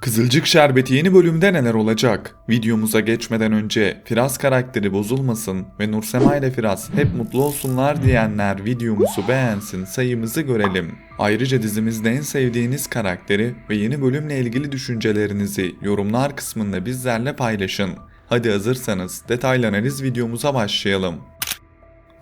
Kızılcık Şerbeti yeni bölümde neler olacak? Videomuza geçmeden önce Firaz karakteri bozulmasın ve Nursema ile Firaz hep mutlu olsunlar diyenler videomuzu beğensin sayımızı görelim. Ayrıca dizimizde en sevdiğiniz karakteri ve yeni bölümle ilgili düşüncelerinizi yorumlar kısmında bizlerle paylaşın. Hadi hazırsanız detaylı analiz videomuza başlayalım.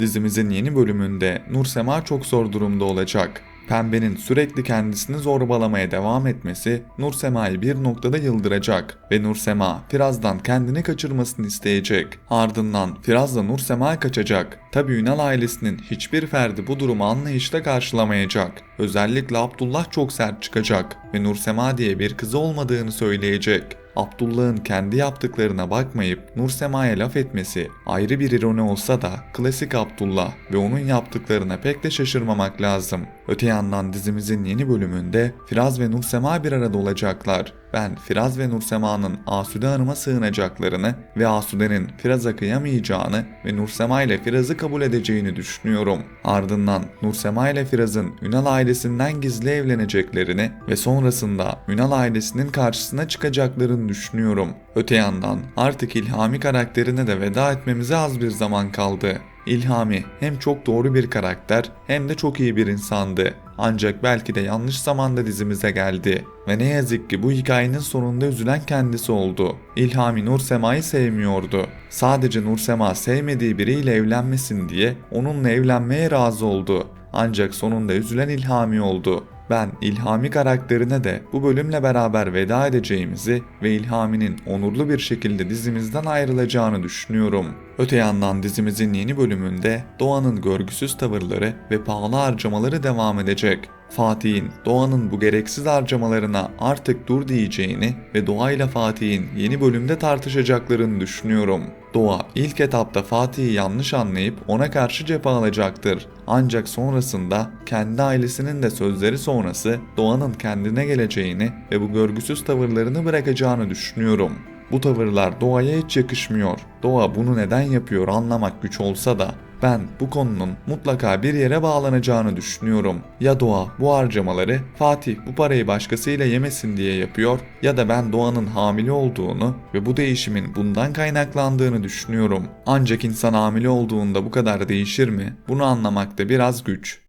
Dizimizin yeni bölümünde Nursema çok zor durumda olacak. Pembe'nin sürekli kendisini zorbalamaya devam etmesi Nursema'yı bir noktada yıldıracak ve Nursema Firaz'dan kendini kaçırmasını isteyecek. Ardından Firaz'la Nursema kaçacak. Tabi Ünal ailesinin hiçbir ferdi bu durumu anlayışla karşılamayacak. Özellikle Abdullah çok sert çıkacak ve Nursema diye bir kızı olmadığını söyleyecek. Abdullah'ın kendi yaptıklarına bakmayıp Nursema'ya laf etmesi ayrı bir ironi olsa da klasik Abdullah ve onun yaptıklarına pek de şaşırmamak lazım. Öte yandan dizimizin yeni bölümünde Firaz ve Nursema bir arada olacaklar. Ben Firaz ve Nursema'nın Asude Hanım'a sığınacaklarını ve Asude'nin Firaz'a kıyamayacağını ve Nursema ile Firaz'ı kabul edeceğini düşünüyorum. Ardından Nursema ile Firaz'ın Ünal ailesinden gizli evleneceklerini ve sonrasında Ünal ailesinin karşısına çıkacaklarını düşünüyorum. Öte yandan artık İlhami karakterine de veda etmemize az bir zaman kaldı. İlhami hem çok doğru bir karakter hem de çok iyi bir insandı. Ancak belki de yanlış zamanda dizimize geldi. Ve ne yazık ki bu hikayenin sonunda üzülen kendisi oldu. İlhami Nursema'yı sevmiyordu. Sadece Nursema sevmediği biriyle evlenmesin diye onunla evlenmeye razı oldu. Ancak sonunda üzülen İlhami oldu. Ben İlhami karakterine de bu bölümle beraber veda edeceğimizi ve İlhami'nin onurlu bir şekilde dizimizden ayrılacağını düşünüyorum. Öte yandan dizimizin yeni bölümünde Doğan'ın görgüsüz tavırları ve pahalı harcamaları devam edecek. Fatih'in Doğan'ın bu gereksiz harcamalarına artık dur diyeceğini ve Doğa ile Fatih'in yeni bölümde tartışacaklarını düşünüyorum. Doğa ilk etapta Fatih'i yanlış anlayıp ona karşı cephe alacaktır. Ancak sonrasında kendi ailesinin de sözleri sonrası Doğan'ın kendine geleceğini ve bu görgüsüz tavırlarını bırakacağını düşünüyorum. Bu tavırlar Doğa'ya hiç yakışmıyor. Doğa bunu neden yapıyor anlamak güç olsa da ben bu konunun mutlaka bir yere bağlanacağını düşünüyorum. Ya Doğa bu harcamaları Fatih bu parayı başkasıyla yemesin diye yapıyor ya da ben Doğan'ın hamile olduğunu ve bu değişimin bundan kaynaklandığını düşünüyorum. Ancak insan hamile olduğunda bu kadar değişir mi? Bunu anlamakta biraz güç.